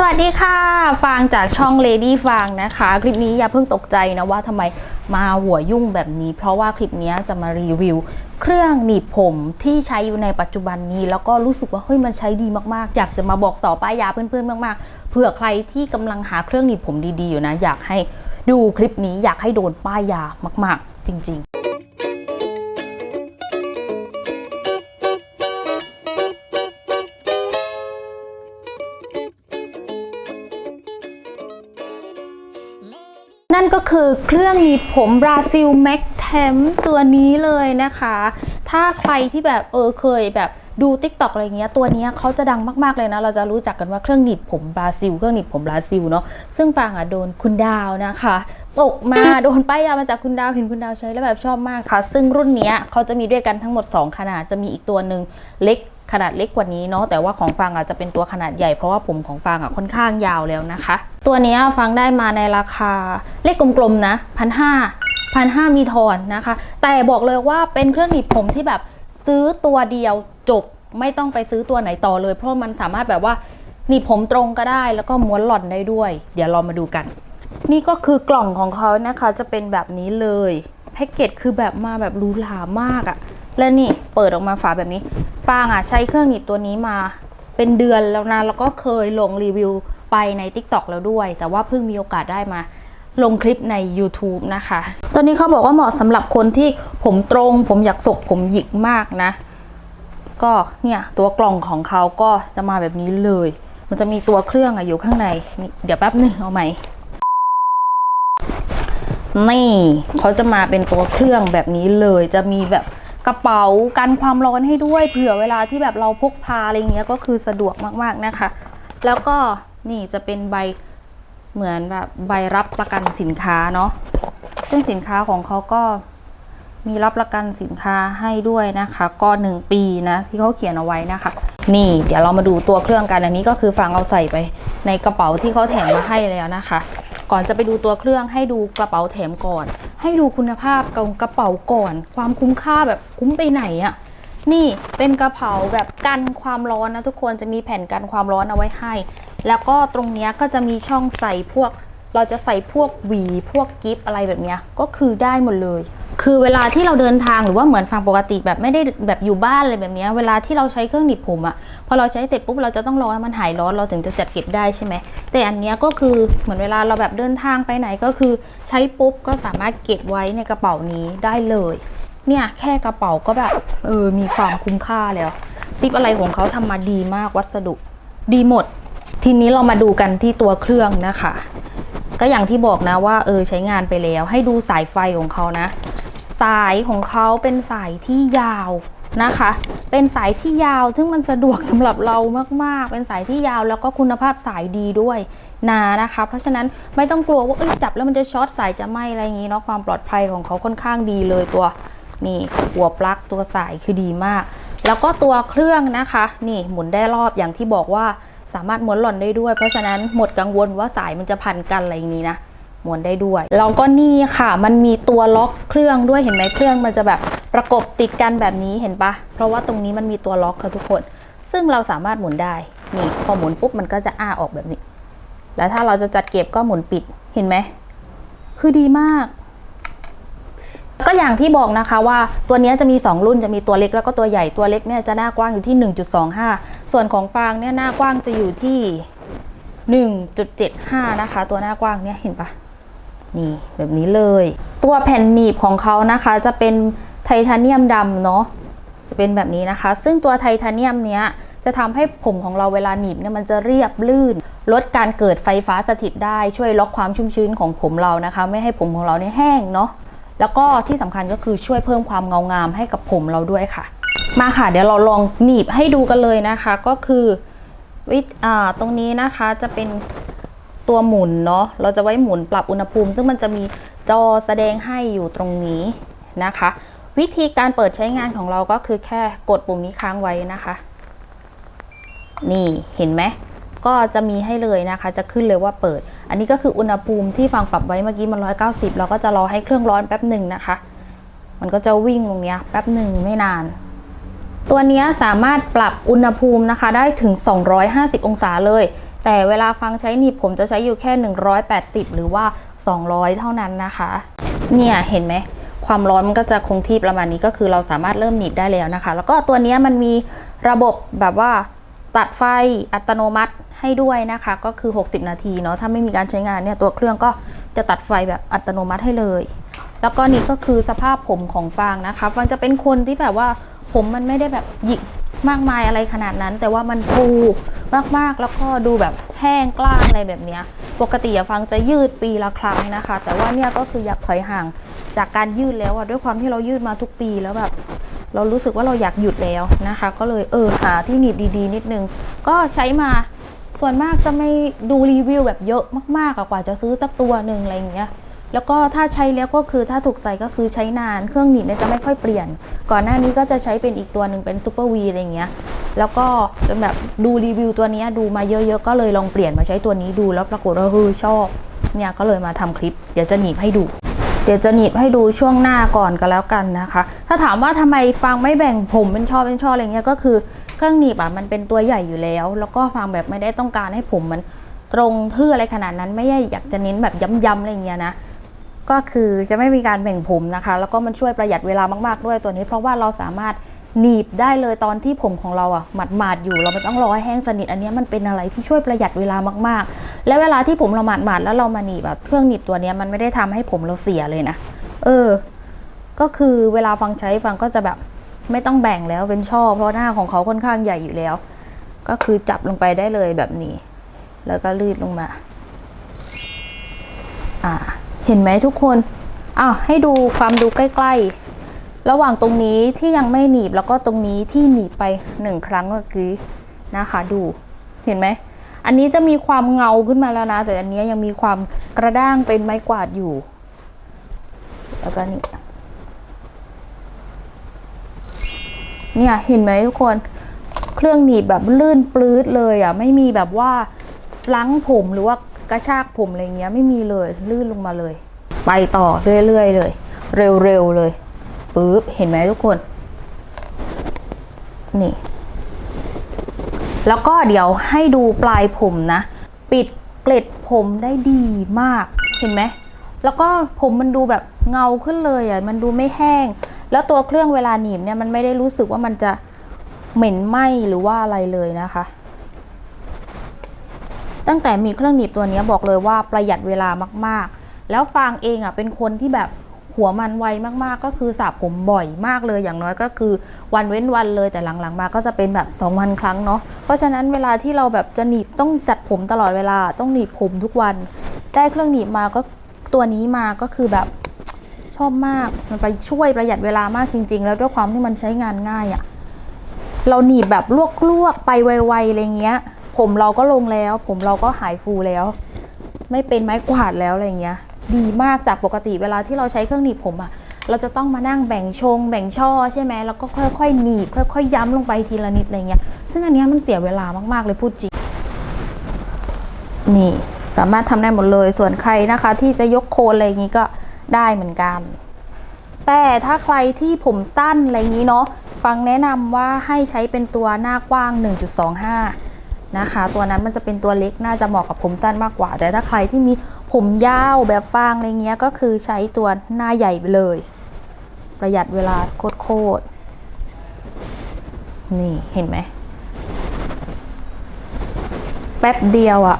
สวัสดีค่ะ ฟางจากช่อง Lady ฟางนะคะ คลิปนี้อย่าเพิ่งตกใจนะว่าทำไมมาหัวยุ่งแบบนี้ เพราะว่าคลิปนี้จะมารีวิว เครื่องหนีบผมที่ใช้อยู่ในปัจจุบันนี้ แล้วก็รู้สึกว่าเฮ้ยมันใช้ดีมากๆ อยากจะมาบอกต่อป้ายยาเพื่อนๆมากๆเผื่อใครที่กำลังหาเครื่องหนีบผมดีๆอยู่นะ อยากให้ดูคลิปนี้อยากให้โดนป้ายยามาก ๆ จริง ๆ นั่นก็คือเครื่องหนีบผมบราซิลแม็กแทมตัวนี้เลยนะคะ ถ้าใครที่แบบเออเคยแบบดู t ิ k t o k อกอะไรเงี้ย ตัวนี้เขาจะดังมาก ๆ เลยนะ เราจะรู้จักกันว่าเครื่องหนีบผมบราซิล เครื่องหนีบผมบราซิลเนาะ ซึ่งฟางอะโดนคุณดาวนะคะ ตกมาโดนป้ายยามาจากคุณดาวเห็นคุณดาวใช้แล้วแบบชอบมากค่ะ ซึ่งรุ่นนี้เขาจะมีด้วยกันทั้งหมด 2 ขนาด จะมีอีกตัวหนึ่งเล็ก ขนาดเล็กกว่านี้เนาะแต่ว่าของฟางอาจจะเป็นตัวขนาดใหญ่เพราะว่าผมของฟางอะค่อนข้างยาวแล้วนะคะ ตัวนี้ฟางได้มาในราคาเลขกลมๆนะพันห้าพันห้ามีทอนนะคะ แต่บอกเลยว่าเป็นเครื่องหนีบผมที่แบบซื้อตัวเดียวจบไม่ต้องไปซื้อตัวไหนต่อเลย เพราะมันสามารถแบบว่าหนีบผมตรงก็ได้แล้วก็ม้วนหล่อนได้ด้วย เดี๋ยวเรามาดูกัน นี่ก็คือกล่องของเขานะคะจะเป็นแบบนี้เลยแพ็กเกจคือแบบมาแบบหรูหรามากอะ และนี่เปิดออกมาฝาแบบนี้ ฟางอะใช้เครื่องหนีบตัวนี้มาเป็นเดือนแล้วนะแล้วก็เคยลงรีวิวไปใน TikTok แล้วด้วย แต่ว่าเพิ่งมีโอกาสได้มาลงคลิปใน YouTube นะคะตัวนี้เขาบอกว่าเหมาะสำหรับคนที่ผมตรง ผมอยากสกผมหยิกมากนะ ก็เนี่ยตัวกล่องของเขาก็จะมาแบบนี้เลย มันจะมีตัวเครื่องอะอยู่ข้างในนี่เดี๋ยวแป๊บหนึ่งเอาใหม นี่เขาจะมาเป็นตัวเครื่องแบบนี้เลย จะมีแบบ กระเป๋ากันความร้อนให้ด้วย เผื่อเวลาที่แบบเราพกพาอะไรเงี้ยก็คือสะดวกมากๆนะคะ แล้วก็นี่จะเป็นใบเหมือนแบบใบรับประกันสินค้าเนาะซึ่งสินค้าของเขาก็มีรับประกันสินค้าให้ด้วยนะคะ ก็หนึ่งปีนะ ที่เขาเขียนเอาไว้นะคะ นี่เดี๋ยวเรามาดูตัวเครื่องกันอันนี้ก็คือฟังเอาใส่ไปในกระเป๋าที่เขาแถมมาให้แล้วนะคะ ก่อนจะไปดูตัวเครื่องให้ดูกระเป๋าแถมก่อน ให้ดูคุณภาพของกระเป๋าก่อน ความคุ้มค่าแบบคุ้มไปไหนอะนี่เป็นกระเป๋าแบบกันความร้อนนะทุกคนจะมีแผ่นกันความร้อนเอาไว้ให้ แล้วก็ตรงเนี้ยก็จะมีช่องใส่พวก เราจะใส่พวกหวีพวกกิฟอะไรแบบเนี้ยก็คือได้หมดเลย คือเวลาที่เราเดินทางหรือว่าเหมือนฟังปกติแบบไม่ได้แบบอยู่บ้านอะไรแบบนี้เวลาที่เราใช้เครื่องหนีบผมอะพอเราใช้เสร็จปุ๊บเราจะต้องรอให้มันหายร้อนเราถึงจะจัดเก็บได้ใช่ไหมแต่อันนี้ก็คือเหมือนเวลาเราแบบเดินทางไปไหนก็คือใช้ปุ๊บก็สามารถเก็บไว้ในกระเป๋านี้ได้เลย เนี่ยแค่กระเป๋าก็แบบเออมีความคุ้มค่าแล้วซิปอะไรของเขาทำมาดีมากวัสดุดีหมด ทีนี้เรามาดูกันที่ตัวเครื่องนะคะ ก็อย่างที่บอกนะว่าเออใช้งานไปแล้ว ให้ดูสายไฟของเขานะ สายของเขาเป็นสายที่ยาวนะคะ เป็นสายที่ยาวซึ่งมันสะดวกสำหรับเรามากๆ เป็นสายที่ยาวแล้วก็คุณภาพสายดีด้วยนานะคะ เพราะฉะนั้นไม่ต้องกลัวว่าเอ้ยจับแล้วมันจะช็อตสายจะไหมอะไรอย่างนี้เนาะความปลอดภัยของเขาค่อนข้างดีเลยตัวนี่หัวปลั๊กตัวสายคือดีมาก แล้วก็ตัวเครื่องนะคะ นี่หมุนได้รอบอย่างที่บอกว่า สามารถม้วนหล่อนได้ด้วย เพราะฉะนั้นหมดกังวลว่าสายมันจะพันกันอะไรอย่างนี้นะม้วนได้ด้วยแล้วก็นี่ค่ะ มันมีตัวล็อกเครื่องด้วยเห็นไหมเครื่องมันจะแบบประกบติดกันแบบนี้เห็นปะเพราะว่าตรงนี้มันมีตัวล็อกค่ะทุกคน ซึ่งเราสามารถหมุนได้นี่พอหมุนปุ๊บมันก็จะอ้าออกแบบนี้ แล้วถ้าเราจะจัดเก็บก็หมุนปิดเห็นไหมคือดีมาก ก็อย่างที่บอกนะคะว่าตัวนี้จะมี 2 รุ่นจะมีตัวเล็กแล้วก็ตัวใหญ่ตัวเล็กเนี่ยจะหน้ากว้างอยู่ที่ 1.25 ส่วนของฟางเนี่ยหน้ากว้างจะอยู่ที่ 1.75 นะคะ ตัวหน้ากว้างเนี่ยเห็นปะนี่แบบนี้เลย ตัวแผ่นหนีบของเขานะคะจะเป็นไทเทเนียมดำเนาะจะเป็นแบบนี้นะคะ ซึ่งตัวไทเทเนียมเนี้ยจะทำให้ผมของเราเวลาหนีบเนี่ยมันจะเรียบลื่น ลดการเกิดไฟฟ้าสถิตได้ช่วยล็อกความชุ่มชื้นของผมเรานะคะ ไม่ให้ผมของเราเนี่ยแห้งเนาะ แล้วก็ที่สำคัญก็คือช่วยเพิ่มความเงางามให้กับผมเราด้วยค่ะ มาค่ะ เดี๋ยวเราลองหนีบให้ดูกันเลยนะคะ ก็คือวิอ่าตรงนี้นะคะจะเป็นตัวหมุนเนาะเราจะไว้หมุนปรับอุณหภูมิ ซึ่งมันจะมีจอแสดงให้อยู่ตรงนี้นะคะ วิธีการเปิดใช้งานของเราก็คือแค่กดปุ่มนี้ค้างไว้นะคะ นี่เห็นไหมก็จะมีให้เลยนะคะ จะขึ้นเลยว่าเปิด อันนี้ก็คืออุณหภูมิที่ฟังปรับไว้เมื่อกี้มัน190 เราก็จะรอให้เครื่องร้อนแป๊บหนึ่งนะคะ มันก็จะวิ่งตรงนี้แป๊บหนึ่งไม่นาน ตัวนี้สามารถปรับอุณหภูมินะคะได้ถึง 250 องศาเลย แต่เวลาฟังใช้หนีบผมจะใช้อยู่แค่ 180 หรือว่า 200 เท่านั้นนะคะ เนี่ยเห็นไหมความร้อนมันก็จะคงที่ประมาณนี้ก็คือเราสามารถเริ่มหนีบได้แล้วนะคะ แล้วก็ตัวนี้มันมีระบบแบบว่าตัดไฟอัตโนมัติ ให้ด้วยนะคะก็คือ 60 นาทีเนาะถ้าไม่มีการใช้งานเนี่ยตัวเครื่องก็จะตัดไฟแบบอัตโนมัติให้เลย แล้วก็นี่ก็คือสภาพผมของฟางนะคะฟางจะเป็นคนที่แบบว่าผมมันไม่ได้แบบหยิกมากมายอะไรขนาดนั้น แต่ว่ามันฟูมากๆ แล้วก็ดูแบบแห้งกล้างอะไรแบบนี้ปกติฟังจะยืดปีละครั้งนะคะ แต่ว่าเนี่ยก็คืออยากถอยห่างจากการยืดแล้วอะด้วยความที่เรายืดมาทุกปีแล้วแบบเรารู้สึกว่าเราอยากหยุดแล้วนะคะ ก็เลยเออหาที่หนีบดีๆ นิดนึง ก็ใช้มา ส่วนมากจะไม่ดูรีวิวแบบเยอะมากๆกว่าจะซื้อสักตัวหนึ่งอะไรอย่างเงี้ยแล้วก็ถ้าใช้แล้วก็คือถ้าถูกใจก็คือใช้นานเครื่องหนีบเนี่ยจะไม่ค่อยเปลี่ยน ก่อนหน้านี้ก็จะใช้เป็นอีกตัวหนึ่งเป็นซูเปอร์วีอะไรอย่างเงี้ยแล้วก็จนแบบดูรีวิวตัวนี้ดูมาเยอะๆ ก็เลยลองเปลี่ยนมาใช้ตัวนี้ดูแล้วปรากฏว่าเฮ้ยชอบเนี่ยก็เลยมาทำคลิป เดี๋ยวจะหนีบให้ดู เดี๋ยวจะหนีบให้ดูช่วงหน้าก่อนก็แล้วกันนะคะ ถ้าถามว่าทำไมฟังไม่แบ่งผมเป็นช่อเป็นช่ออะไรเงี้ยก็คือ เครื่องหนีบอะมันเป็นตัวใหญ่อยู่แล้ว แล้วก็ฟังแบบไม่ได้ต้องการให้ผมมันตรงทื่ออะไรขนาดนั้นไม่ได้อยากจะเน้นแบบย้ำๆอะไรเงี้ยนะก็คือจะไม่มีการแบ่งผมนะคะ แล้วก็มันช่วยประหยัดเวลามากๆด้วยตัวนี้ เพราะว่าเราสามารถหนีบได้เลยตอนที่ผมของเราอะหมาดๆอยู่ เราไม่ต้องรอให้แห้งสนิทอันเนี้ยมันเป็นอะไรที่ช่วยประหยัดเวลามากๆ และเวลาที่ผมเราหมาดๆแล้วเรามาหนีบแบบเครื่องหนีบตัวนี้มันไม่ได้ทำให้ผมเราเสียเลยนะ เออ ก็คือเวลาฟังใช้ฟังก็จะแบบ ไม่ต้องแบ่งแล้วเป็นช่อ เพราะหน้าของเขาค่อนข้างใหญ่อยู่แล้ว ก็คือจับลงไปได้เลยแบบนี้ แล้วก็ลืดลงมา อ่า เห็นไหมทุกคนอ้าวให้ดูความดูใกล้ ๆ ระหว่างตรงนี้ที่ยังไม่หนีบแล้วก็ตรงนี้ที่หนีบไปหนึ่งครั้งเมื่อกี้นะคะ ดูเห็นไหมอันนี้จะมีความเงาขึ้นมาแล้วนะ แต่อันนี้ยังมีความกระด้างเป็นไม้กวาดอยู่ แล้วก็นี่ เนี่ยเห็นไหมทุกคน เครื่องหนีบแบบลื่นปลื้ดเลยอะไม่มีแบบว่าล้างผมหรือว่ากระชากผมอะไรเงี้ยไม่มีเลยลื่นลงมาเลย ไปต่อเรื่อยๆเลย เร็วๆเลยปึ๊บเห็นไหมทุกคน นี่ แล้วก็เดี๋ยวให้ดูปลายผมนะ ปิดเกล็ดผมได้ดีมากเห็นไหมแล้วก็ผมมันดูแบบเงาขึ้นเลยอะมันดูไม่แห้ง แล้วตัวเครื่องเวลาหนีบเนี่ยมันไม่ได้รู้สึกว่ามันจะเหม็นไหมหรือว่าอะไรเลยนะคะ ตั้งแต่มีเครื่องหนีบตัวนี้บอกเลยว่าประหยัดเวลามากๆ แล้วฟางเองอะเป็นคนที่แบบหัวมันไวมากๆ ก็คือสระผมบ่อยมากเลยอย่างน้อยก็คือวันเว้นวันเลยแต่หลังๆ มาก็จะเป็นแบบ2วันครั้งเนาะเพราะฉะนั้นเวลาที่เราแบบจะหนีบต้องจัดผมตลอดเวลาต้องหนีบผมทุกวัน ได้เครื่องหนีบมาก็ตัวนี้มาก็คือแบบ ชอบมาก มันไปช่วยประหยัดเวลามากจริง ๆ แล้วด้วยความที่มันใช้งานง่ายอะ่ะ เราหนีบแบบลวกๆไปไวๆอะไรเงี้ย ผมเราก็ลงแล้ว ผมเราก็หายฟูแล้ว ไม่เป็นไม้กวาดแล้วอะไรเงี้ย ดีมากจากปกติเวลาที่เราใช้เครื่องหนีบผมอะ่ะ เราจะต้องมานั่งแบ่งชง แบ่งช่อใช่ไหมแล้วก็ค่อยๆหนีบค่อยๆย้ำลงไปทีละนิดอะไรเงี้ย ซึ่งอันนี้มันเสียเวลามากๆเลยพูดจริง นี่สามารถทำได้หมดเลย ส่วนใครนะคะ ที่จะยกโคนอะไรอย่างนี้ก็ ได้เหมือนกัน แต่ถ้าใครที่ผมสั้นอะไรอย่างนี้เนาะฟังแนะนำว่าให้ใช้เป็นตัวหน้ากว้าง 1.25 นะคะ ตัวนั้นมันจะเป็นตัวเล็กน่าจะเหมาะกับผมสั้นมากกว่า แต่ถ้าใครที่มีผมยาวแบบฟางอะไรเงี้ยก็คือใช้ตัวหน้าใหญ่ไปเลย ประหยัดเวลาโคตรๆนี่เห็นไหมแป๊บเดียวอะ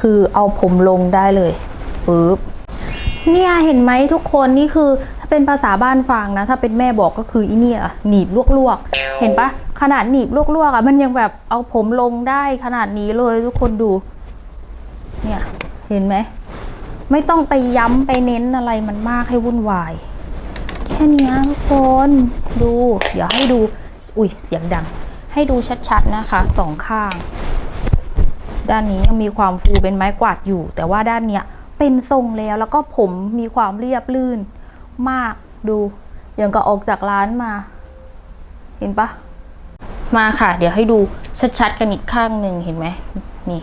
คือเอาผมลงได้เลยปึ๊บ เนี่ยเห็นไหมทุกคนนี่คือถ้าเป็นภาษาบ้านฟังนะ ถ้าเป็นแม่บอกก็คืออีเนี่ยหนีบลวกๆ เห็นปะขนาดหนีบลวกๆอะมันยังแบบเอาผมลงได้ขนาดนี้เลยทุกคนดู เนี่ยเห็นไหมไม่ต้องไปย้ำไปเน้นอะไรมันมากให้วุ่นวาย แค่นี้ทุกคนดู เดี๋ยวให้ดู อุ้ยเสียงดัง ให้ดูชัดๆนะคะสองข้าง ด้านนี้ยังมีความฟูเป็นไม้กวาดอยู่ แต่ว่าด้านเนี้ย เป็นทรงแล้ว แล้วก็ผมมีความเรียบลื่นมากดูอย่างกับออกจากร้านมา เห็นปะมาค่ะ เดี๋ยวให้ดูชัดๆกันอีกข้างหนึ่งเห็นไหมนี่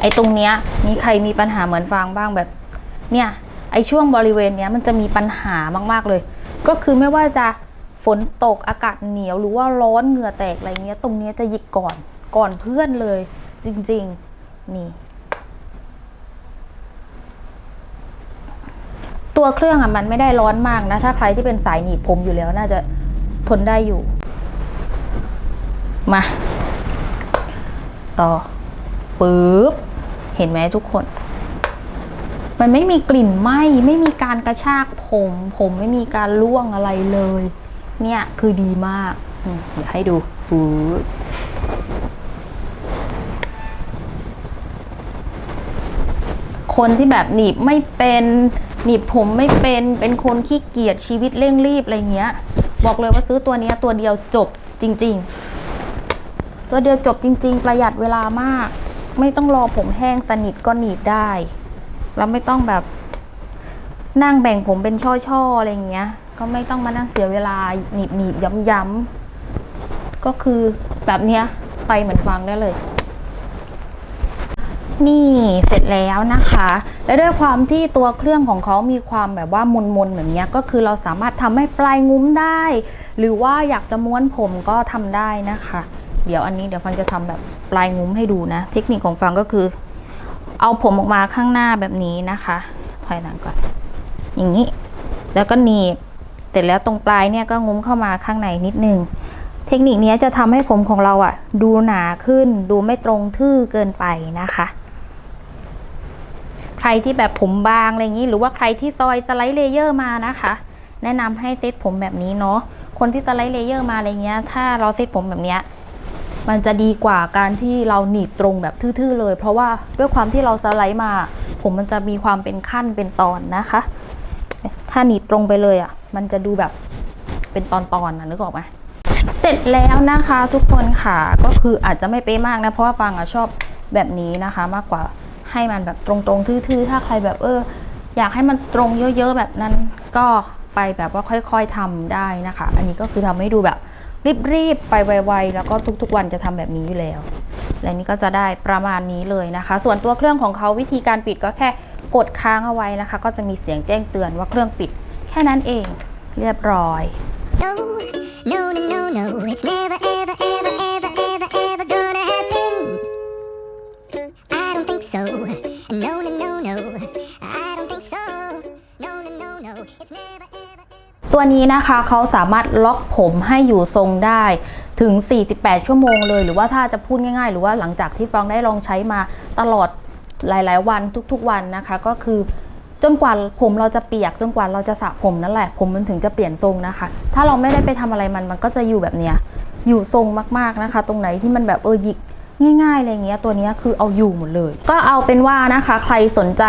ไอ้ตรงเนี้ยมีใครมีปัญหาเหมือนฟางบ้างแบบ เนี่ย ไอ้ช่วงบริเวณเนี้ยมันจะมีปัญหามากๆเลย ก็คือไม่ว่าจะฝนตกอากาศเหนียวหรือว่าร้อนเหงื่อแตกอะไรเงี้ย ตรงเนี้ยจะหยิกก่อนก่อนเพื่อนเลย จริง ๆ นี่ ตัวเครื่องอะมันไม่ได้ร้อนมากนะ ถ้าใครที่เป็นสายหนีบผมอยู่แล้วน่าจะทนได้อยู่ มา ต่อปึ๊บเห็นไหมทุกคน มันไม่มีกลิ่นไหม้ไม่มีการกระชากผม ผมไม่มีการล่วงอะไรเลย เนี่ยคือดีมากอืมเดี๋ยวให้ดูปึ๊บคนที่แบบหนีบไม่เป็น หนีบผมไม่เป็นเป็นคนขี้เกียจชีวิตเร่งรีบอะไรเงี้ย บอกเลยว่าซื้อตัวนี้ตัวเดียวจบจริง ๆ ตัวเดียวจบจริง ๆ ประหยัดเวลามาก ไม่ต้องรอผมแห้งสนิทก็หนีบได้ แล้วไม่ต้องแบบนั่งแบ่งผมเป็นช่อๆอะไรเงี้ย ก็ไม่ต้องมานั่งเสียเวลาหนีบหนีบย้ำๆก็คือแบบเนี้ยไปเหมือนฟังได้เลย นี่เสร็จแล้วนะคะ และด้วยความที่ตัวเครื่องของเขามีความแบบว่ามนๆแบบเนี้ยก็คือเราสามารถทำให้ปลายงุ้มได้ หรือว่าอยากจะม้วนผมก็ทำได้นะคะ เดี๋ยวอันนี้เดี๋ยวฟังจะทำแบบปลายงุ้มให้ดูนะ เทคนิคของฟังก็คือ เอาผมออกมาข้างหน้าแบบนี้นะคะถอยหลังก่อน อย่างนี้ แล้วก็หนีบเสร็จแล้วตรงปลายเนี่ยก็งุ้มเข้ามาข้างในนิดนึงเทคนิคนี้จะทำให้ผมของเราอะ่ะดูหนาขึ้น ดูไม่ตรงทื่อเกินไปนะคะ รที่แบบผมบางอะไรอย่างนี้ หรือว่าใครที่ซอยสไลด์เลเยอร์มานะคะ แนะนำให้เซตผมแบบนี้เนาะคนที่สไลด์เลเยอร์มาอะไรเงี้ย ถ้าเราเซตผมแบบเนี้ยมันจะดีกว่าการที่เราหนีบตรงแบบทื่อๆเลย เพราะว่าด้วยความที่เราสไลด์มา ผมมันจะมีความเป็นขั้นเป็นตอนนะคะ ถ้าหนีบตรงไปเลยอะ่ะ มันจะดูแบบเป็นตอนๆนะนึกออกไหมเสร็จแล้วนะคะทุกคนค่ะก็คืออาจจะไม่เป๊ะมากนะ เพราะว่าฟังอะชอบแบบนี้นะคะ มากกว่า ให้มันแบบตรงๆทื่อๆ ถ้าใครแบบเออ อยากให้มันตรงเยอะๆแบบนั้นก็ไปแบบว่าค่อยๆทำได้นะคะ อันนี้ก็คือทำให้ดูแบบรีบๆไปไวๆแล้วก็ทุกๆ วันจะทำแบบนี้อยู่แล้ว และนี่ก็จะได้ประมาณนี้เลยนะคะ ส่วนตัวเครื่องของเขาวิธีการปิดก็แค่กดค้างเอาไว้นะคะ ก็จะมีเสียงแจ้งเตือนว่าเครื่องปิด แค่นั้นเองเรียบร้อย No, no, no, no, no, it's never, ever, ever, ever so. No, no, no, no, I don't think so. No, no, no, no, it's never, ever. ตัวนี้นะคะเขาสามารถล็อกผมให้อยู่ทรงได้ถึง 48 ชั่วโมงเลย หรือว่าถ้าจะพูดง่าย ๆ หรือว่าหลังจากที่ฟองได้ลองใช้มาตลอดหลายๆ วันทุกๆวันนะคะ ก็คือจนกว่าผมเราจะเปียกจนกว่าเราจะสระผมนั่นแหละ ผมมันถึงจะเปลี่ยนทรงนะคะ ถ้าเราไม่ได้ไปทำอะไรมันมันก็จะอยู่แบบเนี้ยอยู่ทรงมากๆนะคะ ตรงไหนที่มันแบบเออหยิก ง่ายๆอะไรเงี้ยตัวนี้คือเอาอยู่หมดเลย ก็เอาเป็นว่านะคะ ใครสนใจ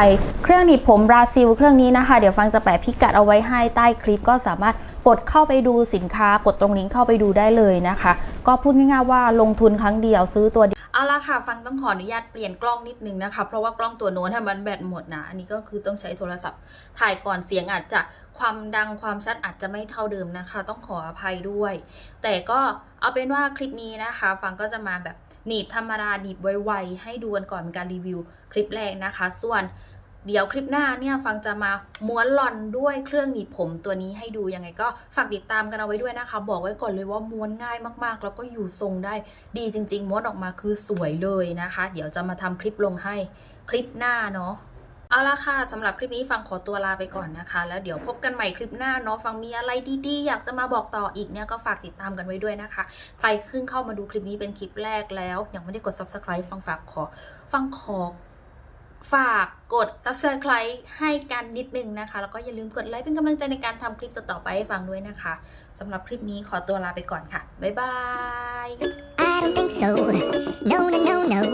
เครื่องหนีบผมบราซิล เครื่องนี้นะคะ เดี๋ยวฟังจะแปะพิกัดเอาไว้ให้ใต้คลิปก็สามารถกดเข้าไปดูสินค้ากดตรงลิงก์เข้าไปดูได้เลยนะคะ ก็พูดง่ายๆว่าลงทุนครั้งเดียวซื้อตัวเดียวเอาละค่ะ ฟังต้องขออนุญาตเปลี่ยนกล้องนิดนึงนะคะ เพราะว่ากล้องตัวโน้นมันแบตหมดนะ อันนี้ก็คือต้องใช้โทรศัพท์ ถ่ายก่อนเสียงอาจจะความดังความชัดอาจจะไม่เท่าเดิมนะคะ ต้องขออภัยด้วย แต่ก็เอาเป็นว่าคลิปนี้นะคะ ฟังก็จะมาแบบ หนีบธรรมดาหนีบไวๆให้ดูกันก่อนเป็นการรีวิวคลิปแรกนะคะ ส่วนเดี๋ยวคลิปหน้าเนี่ยฟังจะมาม้วนหลอนด้วยเครื่องหนีบผมตัวนี้ให้ดูยังไงก็ฝากติดตามกันเอาไว้ด้วยนะคะ บอกไว้ก่อนเลยว่าม้วนง่ายมากๆ แล้วก็อยู่ทรงได้ดีจริง ๆ ม้วนออกมาคือสวยเลยนะคะ เดี๋ยวจะมาทำคลิปลงให้คลิปหน้าเนาะ เอาละค่ะสำหรับคลิปนี้ฟังขอตัวลาไปก่อนนะคะ แล้วเดี๋ยวพบกันใหม่คลิปหน้าเนาะฟังมีอะไรดีๆ อยากจะมาบอกต่ออีกเนี่ยก็ฝากติดตามกันไว้ด้วยนะคะ ใครขึ้นเข้ามาดูคลิปนี้เป็นคลิปแรกแล้ว ยังไม่ได้กด subscribe ฟังฝากขอ ฟังขอฝากกด subscribe ให้กันนิดนึงนะคะ แล้วก็อย่าลืมกดไลค์เป็นกำลังใจในการทำคลิปต่อๆไปให้ฟังด้วยนะคะสำหรับคลิปนี้ขอตัวลาไปก่อนค่ะบ๊ายบาย I don't think so. No, no, no,